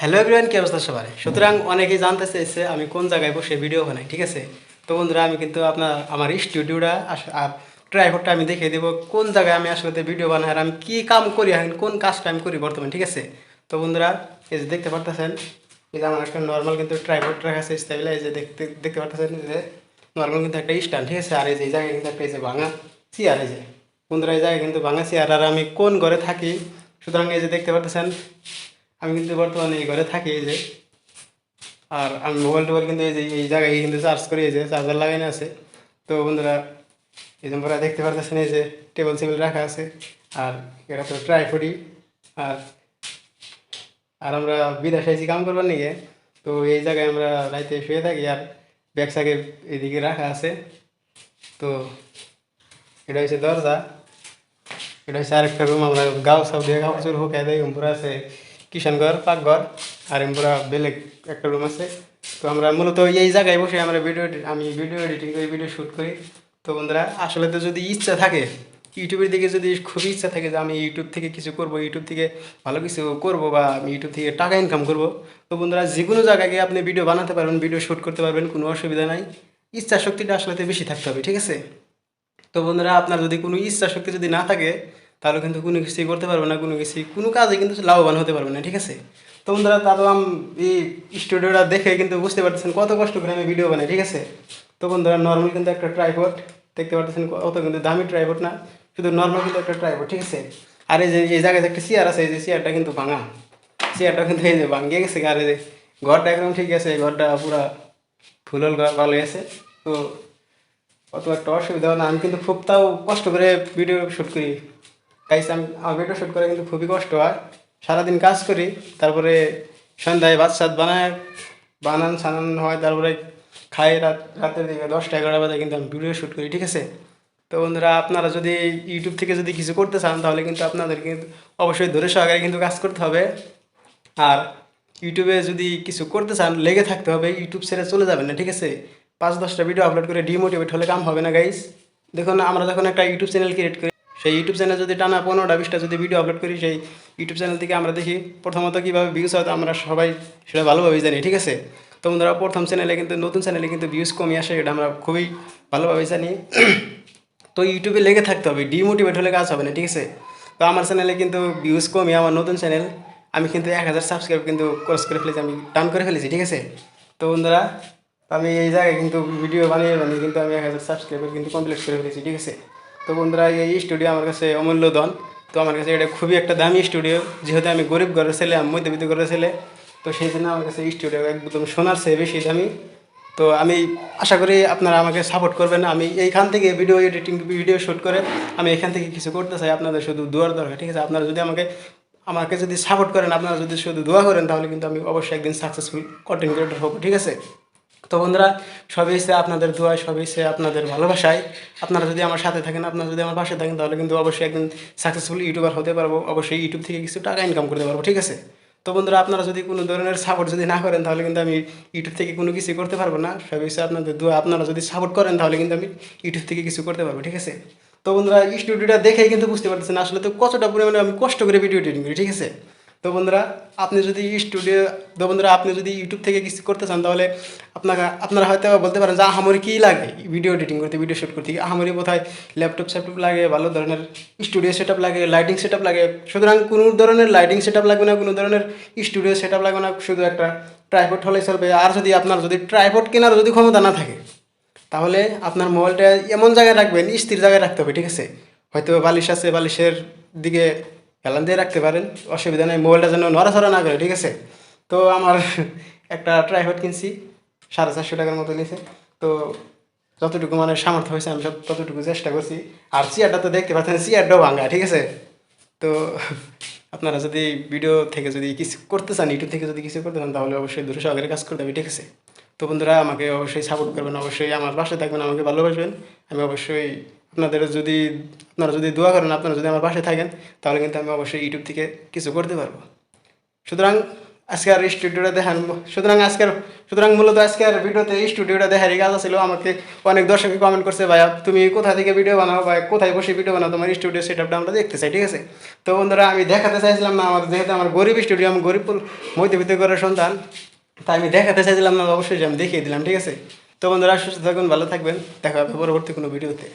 Hello everyone কি অবস্থা সবার? সুতরাং অনেকেই জানতে চাইছে আমি কোন জায়গায় বসে ভিডিও বানাই, ঠিক আছে? তো বন্ধুরা, আমি কিন্তু আপনার, আমার স্টুডিওটা আর ট্রাইপডটা আমি দেখিয়ে দেবো কোন জায়গায় আমি আসলে ভিডিও বানাই আর আমি কী কাম করি এখন কোন কাজটা আমি করি বর্তমানে, ঠিক আছে? তো বন্ধুরা, এই যে দেখতে পারতেছেন, এই যে আমার একটা নর্মাল কিন্তু ট্রাইপড রাখা আছে স্টেবিল এই যে দেখতে দেখতে পারতেছেন যে নর্মাল কিন্তু একটা স্ট্যান্ড ঠিক আছে? আর এই যে এই জায়গায় কিন্তু একটা এই যে ভাঙা চেয়ার এই যে। বন্ধুরা, এই জায়গায় কিন্তু ভাঙা চেয়ার আর আমি কোন ঘরে থাকি? সুতরাং এই যে দেখতে পারতেছেন আমি কিন্তু বর্তমানে এই ঘরে থাকি এই যে। আর আমি মোবাইল টোবাইল কিন্তু এই যে, এই জায়গায় কিন্তু চার্জ করি এই যে চার্জার লাগানো আছে। তো বন্ধুরা, এই আমরা দেখতে পারতেছেন এই যে টেবিল সেবিল রাখা আছে। আর এটা তো ট্রাইফুডি আর আর আমরা বিদেশে এসে কাম করবার নিয়ে তো এই জায়গায় আমরা রাইতে শুয়ে থাকি আর ব্যাগ সাগে এদিকে রাখা আছে। তো এটা হচ্ছে দরজা। এটা হচ্ছে আরেকটা রুম, আমরা গাও সব দিয়ে কাপড় চোর হোক দেয় উমপুরা আছে কিষানঘর, পাকঘর, আর এমপুরা বেলেগ একটা রুম আছে। তো আমরা মূলত এই জায়গায় বসে আমরা ভিডিও আমি ভিডিও এডিটিং করি ভিডিও শ্যুট করি। তো বন্ধুরা, আসলে তো যদি ইচ্ছা থাকে ইউটিউবের দিকে যদি খুবই ইচ্ছা থাকে যে আমি ইউটিউব থেকে কিছু করব ইউটিউব থেকে ভালো কিছু করব বা আমি ইউটিউব থেকে টাকা ইনকাম করব, তো বন্ধুরা যে কোনো জায়গায় গিয়ে আপনি ভিডিও বানাতে পারবেন ভিডিও শ্যুট করতে পারবেন, কোনো অসুবিধা নাই। ইচ্ছা শক্তিটা আসলে বেশি থাকতে হবে, ঠিক আছে? তো বন্ধুরা, আপনার যদি কোনো ইচ্ছা শক্তি যদি না থাকে তাহলে কিন্তু কোনো কিছুই করতে পারবে না, কোনো কিছুই, কোনো কাজে কিন্তু লাভবান হতে পারবে না, ঠিক আছে? তো বন্ধুরা আমি এই স্টুডিওটা দেখে কিন্তু বুঝতে পারতেছেন কত কষ্ট করে আমি ভিডিও বানাই, ঠিক আছে? তো বন্ধুরা নর্মাল কিন্তু একটা ট্রাইপড দেখতে পারতেছেন অত কিন্তু দামি ট্রাইপড না, শুধু নর্মাল কিন্তু একটা ট্রাইপড ঠিক আছে? আর এই যে, এই জায়গায় একটা চেয়ার আছে, এই যে চেয়ারটা কিন্তু ভাঙা। চেয়ারটা কিন্তু এই যে ভাঙিয়ে গেছে, আর এই যে ঘরটা একদম ঠিক আছে এই ঘরটা পুরা ফুলল ভালো আছে তো অত একটা অসুবিধা না, আমি কিন্তু খুব তাও কষ্ট করে ভিডিও শ্যুট করি। গাইস আমি ভিডিও শ্যুট করে কিন্তু খুবই কষ্ট হয়। সারাদিন কাজ করি, তারপরে সন্ধ্যায় ভাত সাত বানায় বানান সানান হয়, তারপরে খাই রাত রাতের দিকে দশটা এগারোটা বাজে কিন্তু আমি ভিডিও শ্যুট করি, ঠিক আছে? তো বন্ধুরা, আপনারা যদি ইউটিউব থেকে যদি কিছু করতে চান, তাহলে কিন্তু আপনাদের কিন্তু অবশ্যই ধরে সহকারে কিন্তু কাজ করতে হবে। আর ইউটিউবে যদি কিছু করতে চান, লেগে থাকতে হবে ইউটিউব ছেড়ে চলে যাবেন না, ঠিক আছে? পাঁচ দশটা ভিডিও আপলোড করে ডিমোটিভেট হলে কাম হবে না গাইস দেখুন, আমরা যখন একটা ইউটিউব চ্যানেল ক্রিয়েট করি সেই ইউটিউব চ্যানেল যদি টানা পনেরোটা, বিশটা যদি ভিডিও আপলোড করি, সেই ইউটিউব চ্যানেল থেকে আমরা দেখি প্রথমত কীভাবে ভিউজ হয় আমরা সবাই সেটা ভালোভাবেই জানি, ঠিক আছে? তো বন্ধুরা, প্রথম চ্যানেলে কিন্তু, নতুন চ্যানেলে কিন্তু ভিউজ কমে আসে, এটা আমরা খুবই ভালোভাবে জানি। তো ইউটিউবে লেগে থাকতে হবে ডিমোটিভেট হলে কাজ হবে না, ঠিক আছে? তো আমার চ্যানেলে কিন্তু ভিউজ কমই, আমার নতুন চ্যানেল আমি কিন্তু এক হাজার সাবস্ক্রাইব কিন্তু ক্রস করে ফেলেছি, আমি টান করে ফেলেছি, ঠিক আছে? তো বন্ধুরা আমি এই জায়গায় কিন্তু ভিডিও বানিয়ে বানিয়ে কিন্তু আমি এক হাজার সাবস্ক্রাইবার কিন্তু কমপ্লিট করে ফেলেছি, ঠিক আছে? তো বন্ধুরা, এই স্টুডিও আমার কাছে অমূল্য ধন তো আমার কাছে এটা খুবই একটা দামি স্টুডিও যেহেতু আমি গরিব ঘরের ছেলে, আমি মধ্যবিত্ত ঘরের ছেলে, তো সেই জন্য আমার কাছে স্টুডিও একদম সোনার চেয়ে বেশি দামি। তো আমি আশা করি আপনারা আমাকে সাপোর্ট করবেন। আমি এইখান থেকে ভিডিও এডিটিং ভিডিও শ্যুট করে আমি এখান থেকে কিছু করতে চাই। আপনাদের শুধু দোয়ার দরকার, ঠিক আছে? আপনারা যদি আমাকে আমাকে যদি সাপোর্ট করেন, আপনারা যদি শুধু দোয়া করেন, তাহলে কিন্তু আমি অবশ্যই একদিন সাকসেসফুল কন্টেন্ট ক্রিয়েটর হব, ঠিক আছে? তো বন্ধুরা, সবই হচ্ছে আপনাদের দোয়ায় সবই হচ্ছে আপনাদের ভালোবাসায়। আপনারা যদি আমার সাথে থাকেন, আপনারা যদি আমার পাশে থাকেন, তাহলে কিন্তু অবশ্যই একদিন সাকসেসফুল ইউটিউবার হতে পারব। অবশ্যই ইউটিউব থেকে কিছু টাকা ইনকাম করতে পারব, ঠিক আছে? তো বন্ধুরা, আপনারা যদি কোনো ধরনের সাপোর্ট যদি না করেন, তাহলে কিন্তু আমি ইউটিউব থেকে কোনো কিছু করতে পারব না। সব হচ্ছে আপনাদের দোয়া। আপনারা যদি সাপোর্ট করেন, তাহলে কিন্তু আমি ইউটিউব থেকে কিছু করতে পারব, ঠিক আছে? তো বন্ধুরা স্টুডিওটা দেখেই কিন্তু বুঝতে পারতেছেন আসলে তো কতটা পরিমাণে আমি কষ্ট করে ভিডিও এডিটিং করি, ঠিক আছে? তো বন্ধুরা, আপনি যদি স্টুডিও তো বন্ধুরা, আপনি যদি ইউটিউব থেকে কিছু করতে চান, তাহলে আপনাকে, আপনারা হয়তো বলতে পারেন যে আহামরি কী লাগে? ভিডিও এডিটিং করতে ভিডিও শ্যুট করতে। আহামরি কোথায় ল্যাপটপ স্যাপটপ লাগে, ভালো ধরনের স্টুডিও সেট লাগে লাইটিং সেট লাগে। সুতরাং কোনো ধরনের লাইটিং সেট লাগবে না, কোনো ধরনের স্টুডিও সেট লাগবে না, শুধু একটা ট্রাইপড হলেই চলবে। আর যদি আপনার যদি ট্রাইপড কেনার যদি ক্ষমতা না থাকে, তাহলে আপনার মোবাইলটা এমন জায়গায় রাখবেন, স্থির জায়গায় রাখতে হবে, ঠিক আছে? হয়তো বালিশ আছে, বালিশের দিকে হেলান দিয়ে রাখতে পারেন, অসুবিধা নেই। মোবাইলটা যেন নড়াচড়া না করে, ঠিক আছে? তো আমার একটা ট্রাইপড কিনছি, সাড়ে চারশো টাকার মতো নিয়েছে তো যতটুকু মানে সামর্থ্য হয়েছে, আমি সব ততটুকু চেষ্টা করছি। আর চেয়ারটা তো দেখতে পাচ্ছেন চেয়ারটাও ভাঙা, ঠিক আছে? তো আপনারা যদি ভিডিও থেকে যদি কিছু করতে চান ইউটিউব থেকে যদি কিছু করতে চান, তাহলে অবশ্যই দূরে সহকারে কাজ করতে হবে, ঠিক আছে? তো বন্ধুরা, আমাকে অবশ্যই সাপোর্ট করবেন, অবশ্যই আমার পাশে থাকবেন, আমাকে ভালোবাসবেন। আমি অবশ্যই আপনাদের যদি, আপনারা যদি দোয়া করেন, আপনারা যদি আমার পাশে থাকেন, তাহলে কিন্তু আমি অবশ্যই ইউটিউব থেকে কিছু করতে পারব। সুতরাং আজকের স্টুডিওটা দেখান সুতরাং আজকের, সুতরাং মূলত আজকের ভিডিওতে স্টুডিওটা দেখারই কাজ ছিল আমাকে অনেক দর্শকে কমেন্ট করছে, ভাইয়া, তুমি কোথা থেকে ভিডিও বানাও বা কোথায় বসে ভিডিও বানাও? তোমার স্টুডিও সেট আপটা আমরা দেখতে চাই, ঠিক আছে? তো বন্ধুরা, আমি দেখাতে চাইছিলাম না আমার যেহেতু আমার গরিব স্টুডিও, আমি গরিব মধ্যবিত্ত ঘরের সন্তান, তাই আমি দেখাতে চাইছিলাম না, অবশ্যই আমি দেখিয়ে দিলাম, ঠিক আছে? তো বন্ধুরা, সুস্থ থাকুন, ভালো থাকবেন, দেখা হবে পরবর্তী কোনো ভিডিওতে